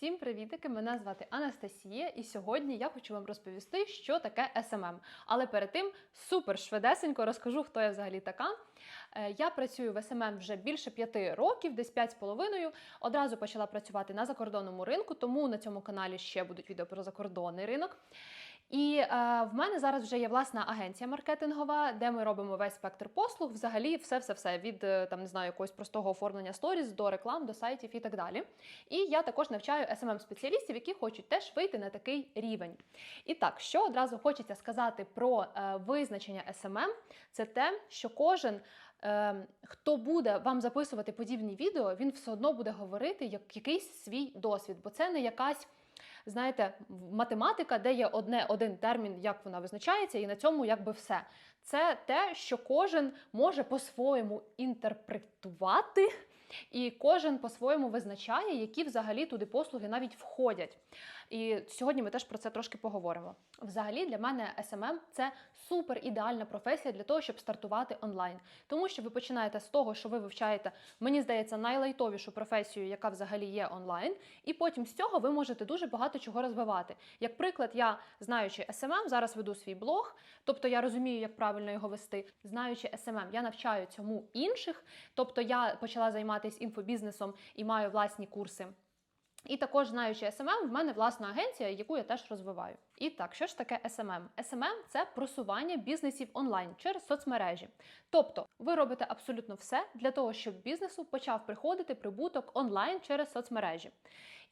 Всім привітики! Мене звати Анастасія, і сьогодні я хочу вам розповісти, що таке SMM. Але перед тим супер швидесенько розкажу, хто я взагалі така. Е, Я працюю в SMM вже більше п'яти років, десь п'ять з половиною. Одразу почала працювати на закордонному ринку, тому на цьому каналі ще будуть відео про закордонний ринок. І е, в мене зараз вже є власна агенція маркетингова, де ми робимо весь спектр послуг, взагалі все-все-все від е, там не знаю якогось простого оформлення сторіз до реклам, до сайтів і так далі. І я також навчаю smm спеціалістів які хочуть теж вийти на такий рівень. І так, що одразу хочеться сказати про е, визначення SMM, це те, що кожен. е, Хто буде вам записувати подібні відео, він все одно буде говорити як якийсь свій досвід, бо це не якась знаєте, математика, де є одне один термін, як вона визначається, і на цьому якби все. Це те, що кожен може по-своєму інтерпретувати, і кожен по-своєму визначає, які взагалі туди послуги навіть входять. І сьогодні ми теж про це трошки поговоримо. Взагалі, для мене SMM – це супер ідеальна професія для того, щоб стартувати онлайн. Тому що ви починаєте з того, що ви вивчаєте, мені здається, найлайтовішу професію, яка взагалі є онлайн, і потім з цього ви можете дуже багато чого розвивати. Як приклад, я знаючи SMM, зараз веду свій блог, тобто я розумію, як правильно його вести. Знаючи SMM, я навчаю цьому інших. Тобто я почала займатися інфобізнесом і маю власні курси. І також знаючи SMM, в мене власна агенція, яку я теж розвиваю. І так, що ж таке SMM? SMM – це просування бізнесів онлайн через соцмережі. Тобто, ви робите абсолютно все для того, щоб бізнесу почав приходити прибуток онлайн через соцмережі.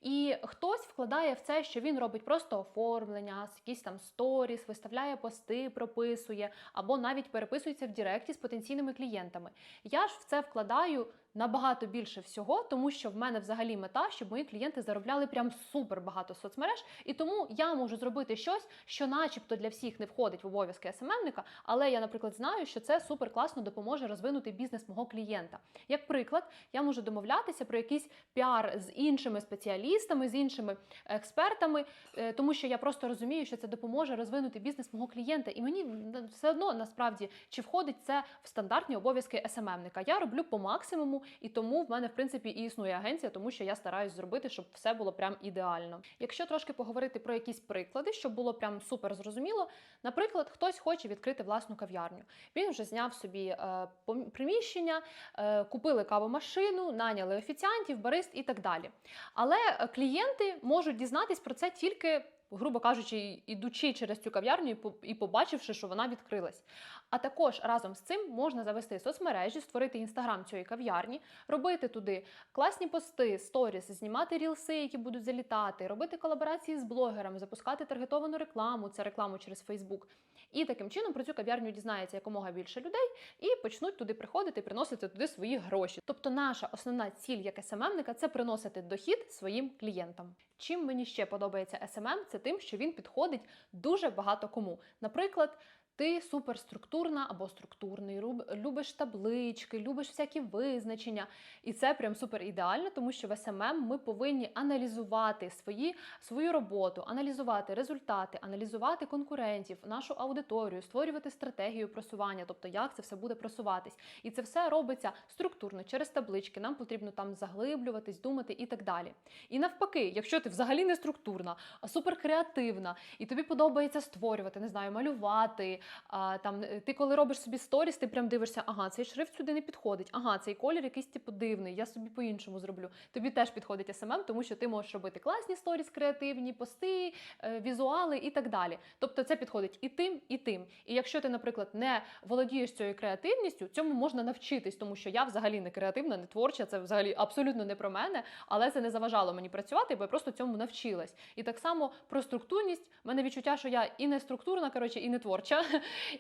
І хтось вкладає в це, що він робить просто оформлення, якісь там сторіс, виставляє пости, прописує, або навіть переписується в Директі з потенційними клієнтами. Я ж в це вкладаю набагато більше всього, тому що в мене взагалі мета, щоб мої клієнти заробляли прям супер багато соцмереж, і тому я можу зробити щось, що, начебто, для всіх не входить в обов'язки СММника, але я, наприклад, знаю, що це супер класно допоможе розвинути бізнес мого клієнта. Як приклад, я можу домовлятися про якийсь піар з іншими спеціалістами, з іншими експертами, е, тому що я просто розумію, що це допоможе розвинути бізнес мого клієнта. І мені все одно насправді чи входить це в стандартні обов'язки СММника. Я роблю по максимуму, і тому в мене в принципі і існує агенція, тому що я стараюсь зробити, щоб все було прям ідеально. Якщо трошки поговорити про якісь приклади, щоб було прям супер зрозуміло. Наприклад, хтось хоче відкрити власну кав'ярню. Він вже зняв собі е, приміщення, е, купили кавомашину, наняли офіціантів, барист і так далі. Але е, клієнти можуть дізнатись про це тільки. Грубо кажучи, ідучи через цю кав'ярню і побачивши, що вона відкрилась. А також разом з цим можна завести соцмережі, створити інстаграм цієї кав'ярні, робити туди класні пости, сторіс, знімати рілси, які будуть залітати, робити колаборації з блогерами, запускати таргетовану рекламу, це рекламу через Фейсбук. І таким чином про цю кав'ярню дізнається якомога більше людей і почнуть туди приходити приносити туди свої гроші. Тобто, наша основна ціль як СММника це приносити дохід своїм клієнтам. Чим мені ще подобається SMM, це тим, що він підходить дуже багато кому. Наприклад. Ти суперструктурна або структурний, любиш таблички, любиш всякі визначення. І це прям супер ідеально, тому що в SMM ми повинні аналізувати свої, свою роботу, аналізувати результати, аналізувати конкурентів, нашу аудиторію, створювати стратегію просування, тобто як це все буде просуватись. І це все робиться структурно через таблички. Нам потрібно там заглиблюватись, думати і так далі. І навпаки, якщо ти взагалі не структурна, а суперкреативна, і тобі подобається створювати, не знаю, малювати. А, там е, ти коли робиш собі сторіс, ти прям дивишся, ага, цей шрифт сюди не підходить, ага, цей колір якийсь типу дивний, я собі по-іншому зроблю. Тобі теж підходить SMM, тому що ти можеш робити класні сторіс, креативні, пости, е, візуали і так далі. Тобто це підходить і тим, і тим. І якщо ти, наприклад, не володієш цією креативністю, цьому можна навчитись, тому що я взагалі не креативна, не творча, це взагалі абсолютно не про мене, але це не заважало мені працювати, бо я просто цьому навчилась. І так само про структурність, в мене відчуття, що я і не структурна, коротше, і не творча.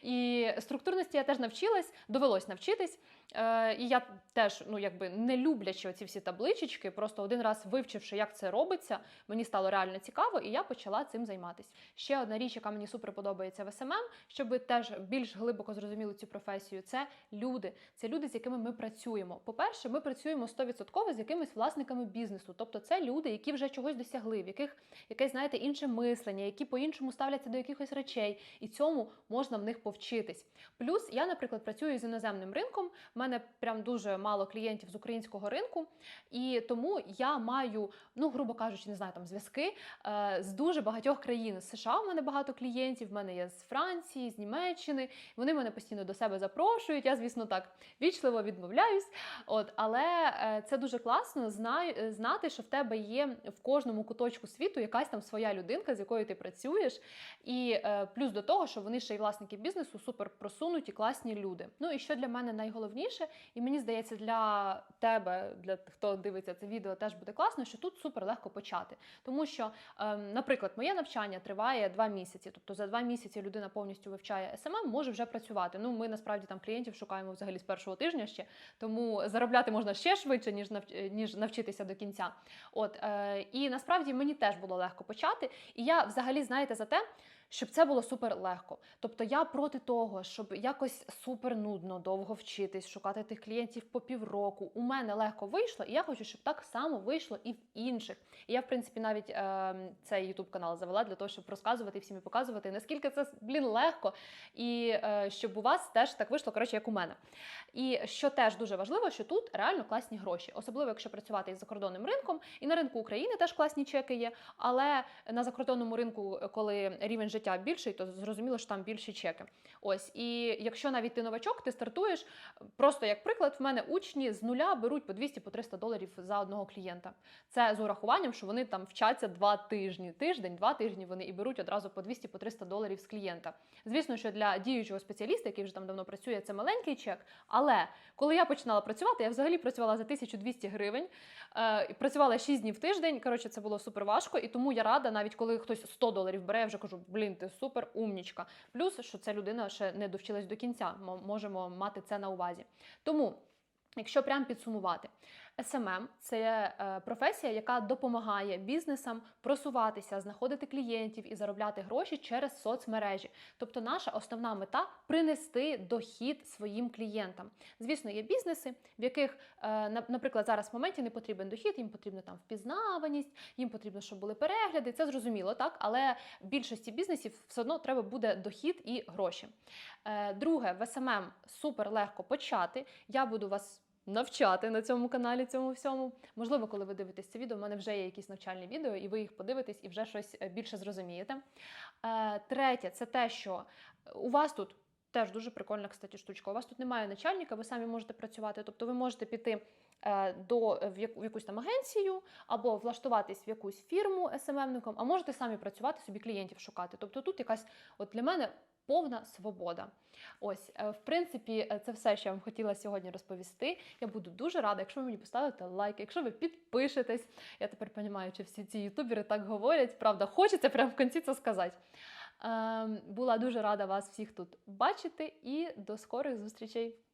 І структурності я теж навчилась, довелось навчитись. Е, і я теж, ну якби не люблячи оці всі табличечки, просто один раз вивчивши, як це робиться, мені стало реально цікаво, і я почала цим займатися. Ще одна річ, яка мені супер подобається в СММ, щоб ви теж більш глибоко зрозуміли цю професію, це люди. Це люди, з якими ми працюємо. По-перше, ми працюємо 100% з якимись власниками бізнесу. Тобто це люди, які вже чогось досягли, в яких якесь, знаєте, інше мислення, які по-іншому ставляться до якихось речей. І цьому можна в них повчитись. Плюс я, наприклад, працюю з іноземним ринком. в мене прям дуже мало клієнтів з українського ринку, і тому я маю, ну грубо кажучи, не знаю, там зв'язки е, з дуже багатьох країн. З США в мене багато клієнтів. в мене є з Франції, з Німеччини. Вони мене постійно до себе запрошують. Я, звісно, так вічливо відмовляюсь. От, але е, це дуже класно знаю, знати, що в тебе є в кожному куточку світу якась там своя людинка, з якою ти працюєш. І е, плюс до того, що вони ще й власники бізнесу, супер просунуті, класні люди. Ну і що для мене найголовніше, і мені здається, для тебе, для хто дивиться це відео, теж буде класно, що тут супер легко почати. Тому що, е, наприклад, моє навчання триває два місяці. Тобто за два місяці людина повністю вивчає СММ, може вже працювати. Ну, ми насправді там клієнтів шукаємо взагалі з першого тижня ще, тому заробляти можна ще швидше, ніж навчитися до кінця. От е, і насправді мені теж було легко почати. І я взагалі знаєте за те. Щоб це було супер легко. Тобто я проти того, щоб якось супер нудно довго вчитись, шукати тих клієнтів по півроку. У мене легко вийшло, і я хочу, щоб так само вийшло і в інших. І я, в принципі, навіть е, цей youtube канал завела для того, щоб розказувати всім і показувати, наскільки це блін легко, і е, щоб у вас теж так вийшло, коротше, як у мене. І що теж дуже важливо, що тут реально класні гроші, особливо якщо працювати із закордонним ринком, і на ринку України теж класні чеки є. Але на закордонному ринку, коли рівень життя більший, то зрозуміло, що там більші чеки. Ось і якщо навіть ти новачок, ти стартуєш. Просто як приклад, в мене учні з нуля беруть по 200 по 300 доларів за одного клієнта. Це з урахуванням, що вони там вчаться два тижні, тиждень, два тижні вони і беруть одразу по 200 по 300 доларів з клієнта. Звісно, що для діючого спеціаліста, який вже там давно працює, це маленький чек. Але коли я починала працювати, я взагалі працювала за 1200 гривень, е, працювала 6 днів в тиждень. Коротше, це було супер важко, і тому я рада, навіть коли хтось 100 доларів бере, я вже кажу, блін, ти супер умнічка. Плюс, що ця людина ще не довчилась до кінця. Ми можемо мати це на увазі. Тому. Якщо прям підсумувати, SMM – це е, професія, яка допомагає бізнесам просуватися, знаходити клієнтів і заробляти гроші через соцмережі. Тобто, наша основна мета принести дохід своїм клієнтам. Звісно, є бізнеси, в яких, е, наприклад, зараз в моменті не потрібен дохід, їм потрібна там впізнаваність, їм потрібно, щоб були перегляди. Це зрозуміло, так але більшості бізнесів все одно треба буде дохід і гроші. Е, друге, в SMM супер легко почати. Я буду вас навчати на цьому каналі цьому всьому. Можливо, коли ви дивитесь це відео, у мене вже є якісь навчальні відео, і ви їх подивитесь і вже щось е, більше зрозумієте. Е, третє, це те, що у вас тут. Теж дуже прикольна, кстати, штучка. У вас тут немає начальника, ви самі можете працювати. Тобто ви можете піти е, до, в, яку, в якусь там агенцію або влаштуватись в якусь фірму СММником, а можете самі працювати, собі клієнтів шукати. Тобто тут якась, от для мене, повна свобода. Ось, е, в принципі, е, це все, що я вам хотіла сьогодні розповісти. Я буду дуже рада, якщо ви мені поставите лайк, якщо ви підпишетесь. Я тепер розумію, чи всі ці ютубери так говорять. Правда, хочеться прямо в кінці це сказати. Ем, була дуже рада вас всіх тут бачити і до скорих зустрічей!